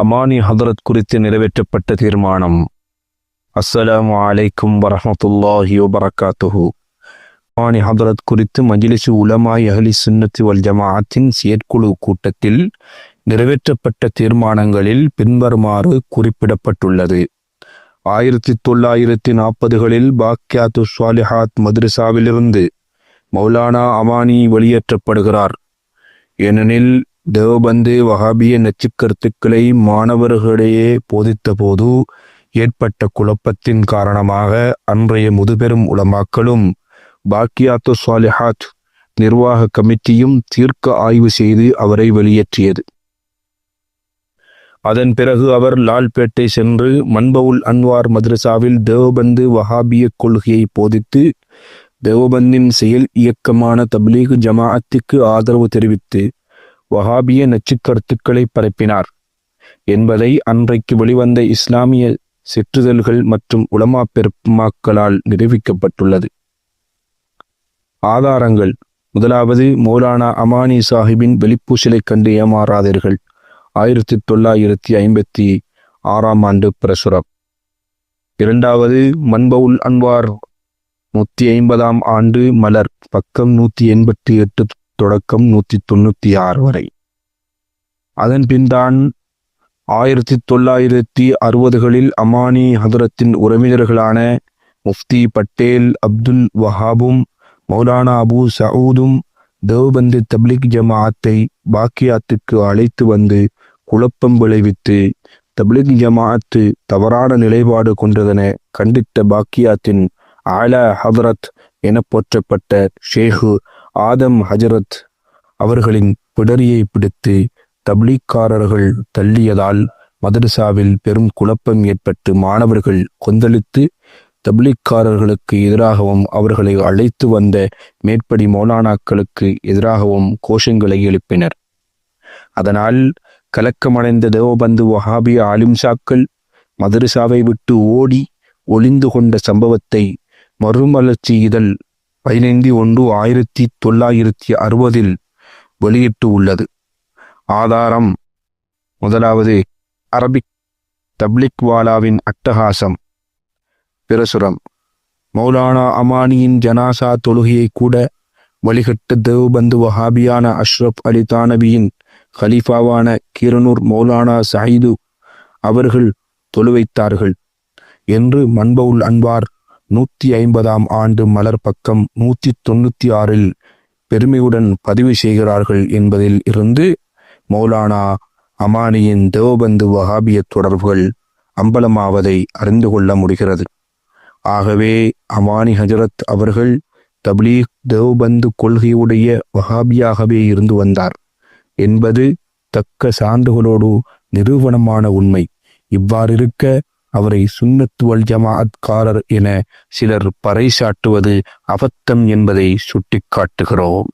அமானி ஹதரத் குறித்து நிறைவேற்றப்பட்ட தீர்மானம். அஸ்ஸலாமு அலைக்கும் வரமத்துல்லாஹி வபரகாத்துஹு. அமானி ஹதரத் குறித்து மஜிலிசு உலமாய் அஹ்லி சுன்னத்து வல் ஜமாஅத்தின் செயற்குழு கூட்டத்தில் நிறைவேற்றப்பட்ட தீர்மானங்களில் பின்வருமாறு குறிப்பிடப்பட்டுள்ளது. ஆயிரத்தி தொள்ளாயிரத்தி நாற்பதுகளில் பாக்யாத்து சுவாலிஹாத் மதுரசாவிலிருந்து மௌலானா அமானி வெளியேற்றப்படுகிறார். ஏனெனில் தேவபந்து வஹாபிய நச்சுக் கருத்துக்களை மாணவர்களிடையே போதித்தபோது ஏற்பட்ட குழப்பத்தின் காரணமாக அன்றைய முதுபெரும் உலமாக்களும் பாக்கியாத்து சுவாலிஹாத் நிர்வாக கமிட்டியும் தீர்க்க ஆய்வு செய்து அவரை வெளியேற்றியது. அதன் பிறகு அவர் லால்பேட்டை சென்று மன்பவுல் அன்வார் மദ്രசாவில் தேவபந்து வஹாபிய கொள்கையை போதித்து தேவபந்தின் செயல் இயக்கமான தப்லீக் ஜமாஅத்துக்கு ஆதரவு தெரிவித்து வஹாபிய நச்சுக்கருத்துக்களை பரப்பினார். என்பதை அன்றைக்கு வெளிவந்த இஸ்லாமிய சிற்றுதல்கள் மற்றும் உலமா பெருமாக்களால் நிரூபிக்கப்பட்டுள்ளது. ஆதாரங்கள். முதலாவது மௌலானா அமானி சாஹிபின் வெளிப்பூசலை கண்டு ஏமாறாதீர்கள். ஆயிரத்தி தொள்ளாயிரத்தி ஐம்பத்தி ஆறாம் ஆண்டு பிரசுரம். இரண்டாவது மன்பவுல் அன்வார் நூத்தி ஐம்பதாம் ஆண்டு மலர் பக்கம் நூத்தி எண்பத்தி எட்டு தொடக்கம் நூத்தி தொண்ணூத்தி ஆறு வரை. அதன் பின்தான் ஆயிரத்தி தொள்ளாயிரத்தி அறுபதுகளில் அமானி ஹதுரத்தின் உறவினர்களான முஃப்தி பட்டேல் அப்துல் வஹாபும் மௌலானா அபு சவுதும் தேவ்பந்து தப்லிக் ஜமாஅத்தை பாக்கியாத்துக்கு அழைத்து வந்து குழப்பம் விளைவித்து தப்லிக் ஜமாஅத்து தவறான நிலைப்பாடு கொண்டதென கண்டித்த பாக்கியாத்தின் ஆல ஹதரத் என போற்றப்பட்ட ஷேகு ஆதம் ஹஜரத் அவர்களின் பிடரியை பிடித்து தப்லீக்காரர்கள் தள்ளியதால் மதரசாவில் பெரும் குழப்பம் ஏற்பட்டு மாணவர்கள் கொந்தளித்து தப்லீக்காரர்களுக்கு எதிராகவும் அவர்களை அழைத்து வந்த மேற்படி மௌலானாக்களுக்கு எதிராகவும் கோஷங்களை எழுப்பினர். அதனால் கலக்கமடைந்த தேவபந்து வஹாபிய ஆலிம்சாக்கள் மதரசாவை விட்டு ஓடி ஒளிந்து கொண்ட சம்பவத்தை மறுமலர்ச்சி இதழ் பதினைந்து ஒன்று ஆயிரத்தி தொள்ளாயிரத்தி அறுபதில் வெளியிட்டு உள்ளது. ஆதாரம் முதலாவது அரபிக் தப்லிக்வாலாவின் அட்டகாசம். பிரசுரம் மௌலானா அமானியின் ஜனாசா தொழுகையை கூட வழிகட்ட தேவ்பந்து வஹாபியான அஷ்ரப் அலி தானபியின் ஹலீஃபாவான கீரனூர் மௌலானா சஹீது அவர்கள் தொழுவைத்தார்கள் என்று மன்பவுல் அன்வார் நூத்தி ஐம்பதாம் ஆண்டு மலர் பக்கம் நூத்தி தொண்ணூத்தி ஆறில் பெருமையுடன் பதிவு செய்கிறார்கள் என்பதில் இருந்து மௌலானா அமானியின் தேவபந்து வகாபிய தொடர்புகள் அம்பலமாவதை அறிந்து கொள்ள முடிகிறது. ஆகவே அமானி ஹஜரத் அவர்கள் தப்லீக் தேவபந்து கொள்கையுடைய வகாபியாகவே இருந்து வந்தார் என்பது தக்க சான்றுகளோடு நிரூபணமான உண்மை. இவ்வாறிருக்க அவரை சுன்னத்துவல் ஜமாஅத்காரர் என சிலர் பறைசாட்டுவது அபத்தம் என்பதை சுட்டிக்காட்டுகிறோம்.